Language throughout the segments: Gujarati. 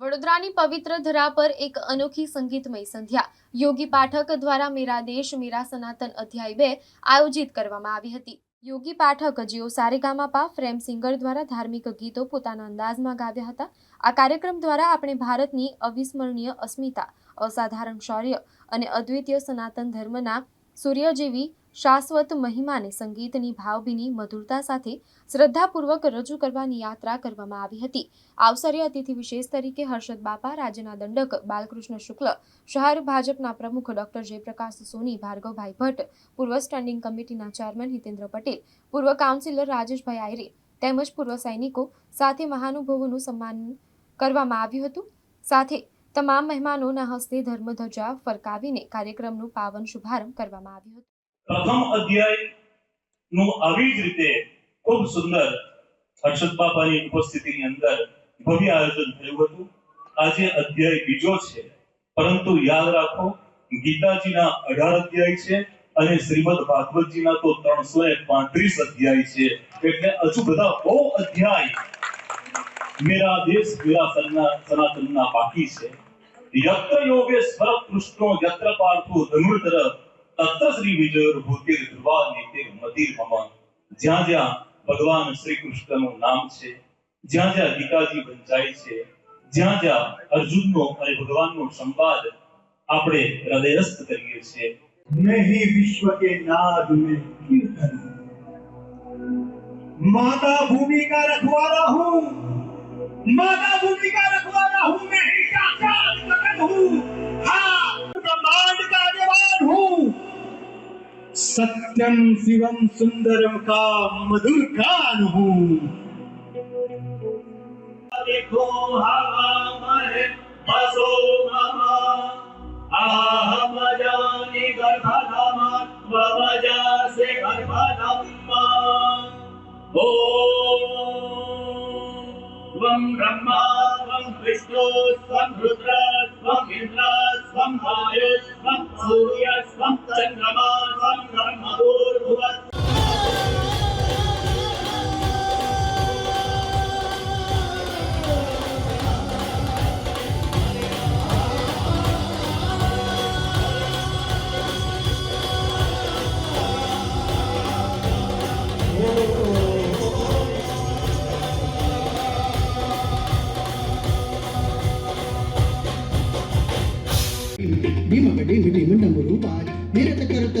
વડોદરાની પવિત્ર ધરા પર એક અનોખી સંગીતમય સંધ્યા. યોગી પાઠક દ્વારા મેરા દેશ, મેરા સનાતન અધ્યાય બે આયોજિત કરવામાં આવી હતી. યોગી પાઠક જેઓ સારેગામાપા ફ્રેમ સિંગર દ્વારા ધાર્મિક ગીતો પોતાના અંદાજમાં ગાવ્યા હતા. આ કાર્યક્રમ દ્વારા આપણે ભારતની અવિસ્મરણીય અસ્મિતા, અસાધારણ શૌર્ય અને અદ્વિતીય સનાતન ધર્મના સૂર્ય જેવી શાશ્વત મહિમાને સંગીતની ભાવભીની મધુરતા સાથે શ્રદ્ધાપૂર્વક રજૂ કરવાની યાત્રા કરવામાં આવી હતી. આ અતિથિ વિશેષ તરીકે હર્ષદ બાપા, રાજ્યના દંડક બાલકૃષ્ણ શુક્લ, શહેર ભાજપના પ્રમુખ ડોક્ટર જયપ્રકાશ સોની, ભાર્ગવભાઈ ભટ્ટ, પૂર્વ સ્ટેન્ડિંગ કમિટીના ચેરમેન હિતેન્દ્ર પટેલ, પૂર્વ કાઉન્સિલર રાજેશભાઈ આયરે તેમજ પૂર્વ સૈનિકો સાથે મહાનુભાવોનું સન્માન કરવામાં આવ્યું હતું. સાથે તમામ મહેમાનોના હસ્તે ધર્મધ્વજા ફરકાવીને કાર્યક્રમનો પાવન શુભારંભ કરવામાં આવ્યો હતો. પ્રથમ અધ્યાયનું આવી જ રીતે ખૂબ સુંદર હર્ષદ બાપાની ઉપસ્થિતિની અંદર ભવ્ય આયોજન થયું હતું. આજે અધ્યાય બીજો છે. પરંતુ યાદ રાખો, ગીતાજીના અઢાર અધ્યાય છે અને શ્રીમદ ભાગવતજીના તો ત્રણસો પાંત્રીસ અધ્યાય છે. એટલે હજુ બધા બહુ અધ્યાય મેરા દેશ, મેરા સનાતનના બાકી છે. યત્ર યોગેશ્વર કૃષ્ણો યત્ર પાર્થો ધનુર્ધર તત્ર શ્રી વિજય ભૂતિર ધ્રુવા નીતિર મતિર મમ જ્યાં જ્યાં ભગવાન શ્રી કૃષ્ણનું નામ છે જ્યાં જ્યાં ગીતાજી વંચાય છે જ્યાં જ્યાં અર્જુનનો અને ભગવાનનો સંવાદ આપણે હૃદયસ્થ કરીએ છીએ मैं ही विश्व के नाद में कीर्तन माता भूमि का रखवाला हूँ माता भूमि का रखवाला हूँ सत्यम शिवम सुंदरम का मधुर कान हूँ देखो हवा मरे बसो ममा आहम जाने गर्भधमा त्वमजा से गर्भधम्मा ओम ब्रह्मा। ृष्णो रुद्र रुद्रा इन्द्र स्वं हाय स्वं भौर्य स्वं तर् मरो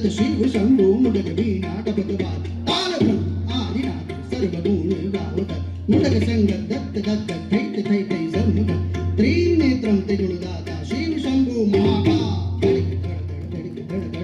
ભારત શિવ શંભુ મુડગ વીણા કપતવા તાલભ્રમ આદિનાથ સર્વ ગુણ ગાવત મુડગ સંગ દત્ત દત્ત થૈત થૈ થૈ સર્વ ત્રીમ નેત્રમ તે ગુણદાતા શિવ શંભુ મહાકા ધડક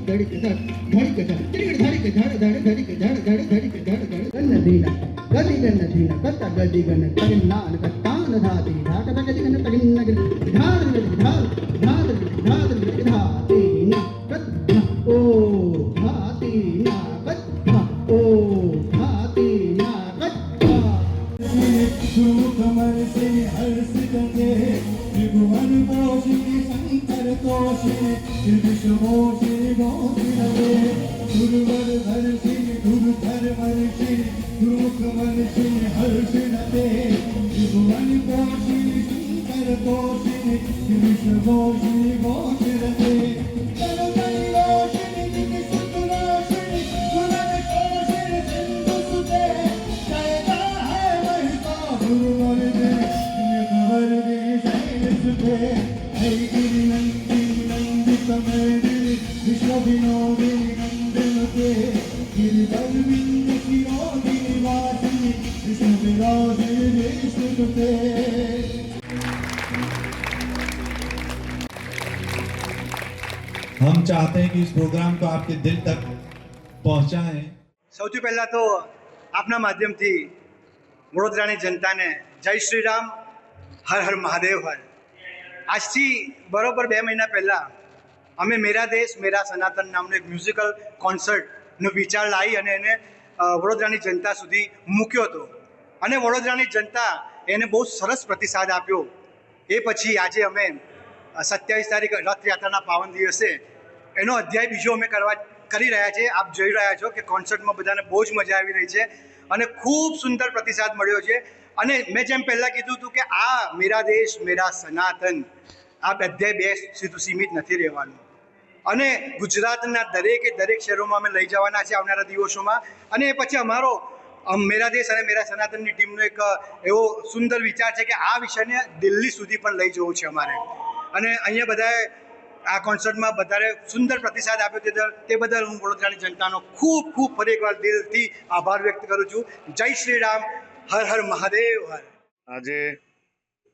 ધડક ધડક ધડક ધડક ધડક ધડ ધડક ધડ ધડ ધડક ધડ ધડક ધડ ધડ ગણ ધીના ગતિ ગણ ધીના કત્તા ગતિ ગણ તગિન્ના કત્તા નધાતી ધાટ ભગતિ ગણ તગિન્ના ગણ ધાર ગણ ધાર 시간에 들고 하는 모시기 상인가를 것이 들기쇼 모시니 모시라네 두루마를 바르시니 두루타를 바르시니 두루마를 시니 할시나네 들고 하는 모시니 상인가를 것이 들기쇼 모시니 모시라네 हम चाहते हैं कि इस प्रोग्राम को आपके दिल तक पहुंचाएं સૌથી પહેલાં તો આપના માધ્યમથી વડોદરાની જનતાને જય શ્રી રામ હર હર મહાદેવ હર આજથી બરોબર બે મહિના પહેલાં અમે મેરા દેશ મેરા સનાતન નામનું એક મ્યુઝિકલ કોન્સર્ટનો વિચાર લાવી અને એને વડોદરાની જનતા સુધી મૂક્યો હતો. અને વડોદરાની જનતા એને બહુ સરસ પ્રતિસાદ આપ્યો. એ પછી આજે અમે સત્યાવીસ તારીખ રથયાત્રાના પાવન દિવસે એનો અધ્યાય બીજો અમે કરવા કરી રહ્યા છે આપ જોઈ રહ્યા છો કે કોન્સર્ટમાં બધાને બહુ જ મજા આવી રહી છે અને ખૂબ સુંદર પ્રતિસાદ મળ્યો છે. અને મેં જેમ પહેલાં કીધું હતું કે આ મેરા દેશ, મેરા સનાતન. આ અધ્યાય બે સીધું સીમિત નથી રહેવાનું. અને ગુજરાતના દરેકે દરેક શહેરોમાં અમે લઈ જવાના છે આવનારા દિવસોમાં. અને પછી અમારો મેરા દેશ અને મેરા સનાતનની ટીમનો એક એવો સુંદર વિચાર છે કે આ વિષયને દિલ્હી સુધી પણ લઈ જવું છે અમારે. અને અહીંયા બધાએ આ કોન્સર્ટમાં બધાએ સુંદર પ્રતિસાદ આપ્યો તે બદલ હું વડોદરાની જનતાનો ખૂબ ખૂબ ફરી એકવાર દિલથી આભાર વ્યક્ત કરું છું. જય શ્રી રામ, હર હર મહાદેવ, હર. આજે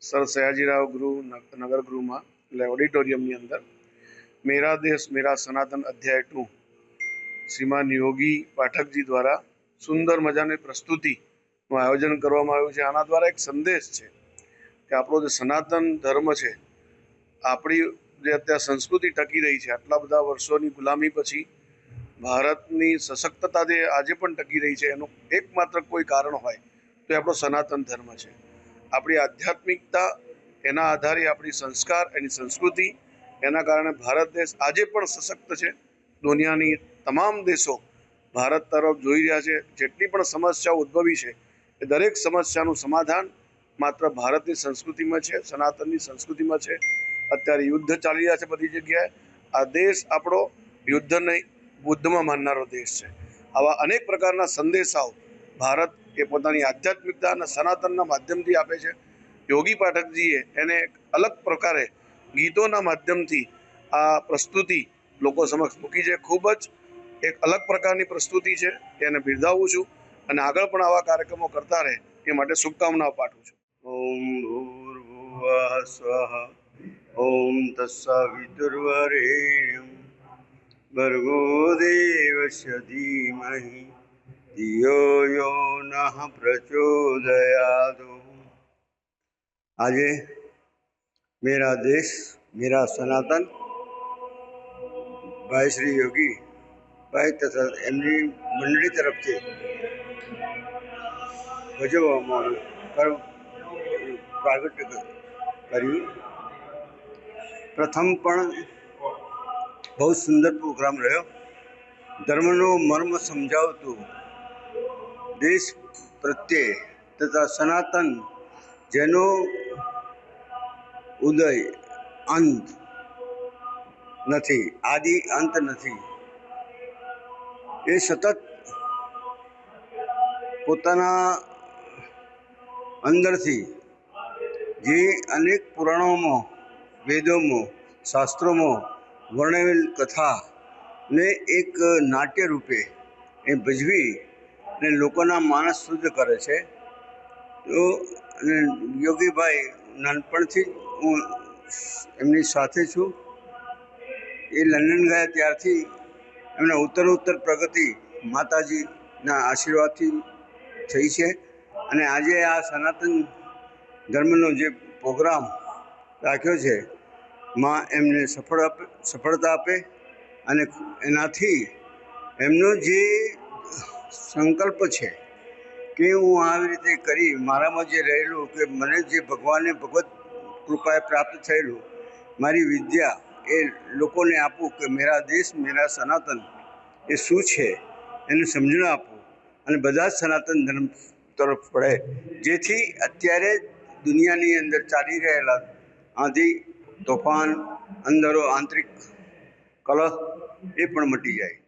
સર સયાજીરાવ ગૃહ નગર ગૃહમાં એટલે ઓડિટોરિયમની અંદર મેરા દેશ મેરા સનાતન અધ્યાય ટુ શ્રીમાન યોગી પાઠકજી દ્વારા સુંદર મજાની પ્રસ્તુતિનું આયોજન કરવામાં આવ્યું છે. આના દ્વારા એક સંદેશ છે કે આપણો જે સનાતન ધર્મ છે, આપણી જે અત્યારે સંસ્કૃતિ ટકી રહી છે, આટલા બધા વર્ષોની ગુલામી પછી ભારતની સશક્તતા જે આજે પણ ટકી રહી છે, એનું એકમાત્ર કોઈ કારણ હોય તો એ આપણો સનાતન ધર્મ છે. આપણી આધ્યાત્મિકતા એના આધારે આપણી સંસ્કાર, એની સંસ્કૃતિ એના કારણે ભારત દેશ આજે પણ સશક્ત છે. દુનિયાની તમામ દેશો ભારત તરફ જોઈ રહ્યા છે. જેટલી પણ સમસ્યાઓ ઉદ્ભવી છે એ દરેક સમસ્યાનું સમાધાન માત્ર ભારતની સંસ્કૃતિમાં છે, સનાતનની સંસ્કૃતિમાં છે. અત્યારે યુદ્ધ ચાલી રહ્યા છે બધી જગ્યાએ. આ દેશ આપણો યુદ્ધને બુદ્ધમાં માનનારો દેશ છે. આવા અનેક પ્રકારના સંદેશાઓ ભારત એ પોતાની આધ્યાત્મિકતા અને સનાતનના માધ્યમથી આપે છે. યોગી પાઠકજીએ એને એક અલગ પ્રકારે ગીતોના માધ્યમથી આ પ્રસ્તુતિ લોકો સમક્ષ મૂકી છે. ખૂબ જ એક અલગ પ્રકારની પ્રસ્તુતિ છે. એને બિરદાવું છું અને આગળ પણ આવા કાર્યક્રમો કરતા રહે એ માટે શુભકામનાઓ પાઠવું છું. ઓમ સ્વઃ ઓમ તત્સવિતુર્વરેણ્યં ભર્ગો દેવસ્ય ધીમહિ, ધિયો યો નઃ પ્રચોદયાદ. આજે મેરા દેશ મેરા સનાતન ભાઈ શ્રી યોગી ભાઈ તથા એમની મંડળી તરફથી ભજવવામાં આવ્યું પ્રાગટ્ય કર્યું પ્રથમ પણ બહુ સુંદર પ્રોગ્રામ રહ્યો ધર્મનો મર્મ સમજાવતું દેશ પ્રત્યે તથા સનાતન જેનો ઉદય અંત નથી, આદિ અંત નથી. એ સતત પોતાના અંદરથી જે અનેક પુરાણોમાં, વેદોમાં, શાસ્ત્રોમાં વર્ણવેલ કથા ને એક નાટ્ય રૂપે એ ભજવી અને લોકોના માનસ શુદ્ધ કરે છે. તો અને યોગીભાઈ નાનપણથી જ હું એમની સાથે છું. એ લંડન ગયા ત્યારથી એમના ઉત્તર પ્રગતિ માતાજીના આશીર્વાદથી થઈ છે. અને આજે આ સનાતન ધર્મનો જે પ્રોગ્રામ રાખ્યો છે, માં એમને સફળ આપે, સફળતા આપે અને એનાથી એમનો જે સંકલ્પ છે કે હું આવી રીતે કરી, મારામાં જે રહેલું કે મને જે ભગવાને ભગવત કૃપાએ પ્રાપ્ત થયેલું. મારી વિદ્યા એ લોકોને આપું કે મેરા દેશ, મેરા સનાતન એ શું છે? એનું સમજણ આપું. અને બધા જ સનાતન ધર્મ તરફ પડે જેથી અત્યારે દુનિયાની અંદર ચાલી રહેલા આંધી, તોફાન અંદરો આંતરિક કલહ એ પણ મટી જાય.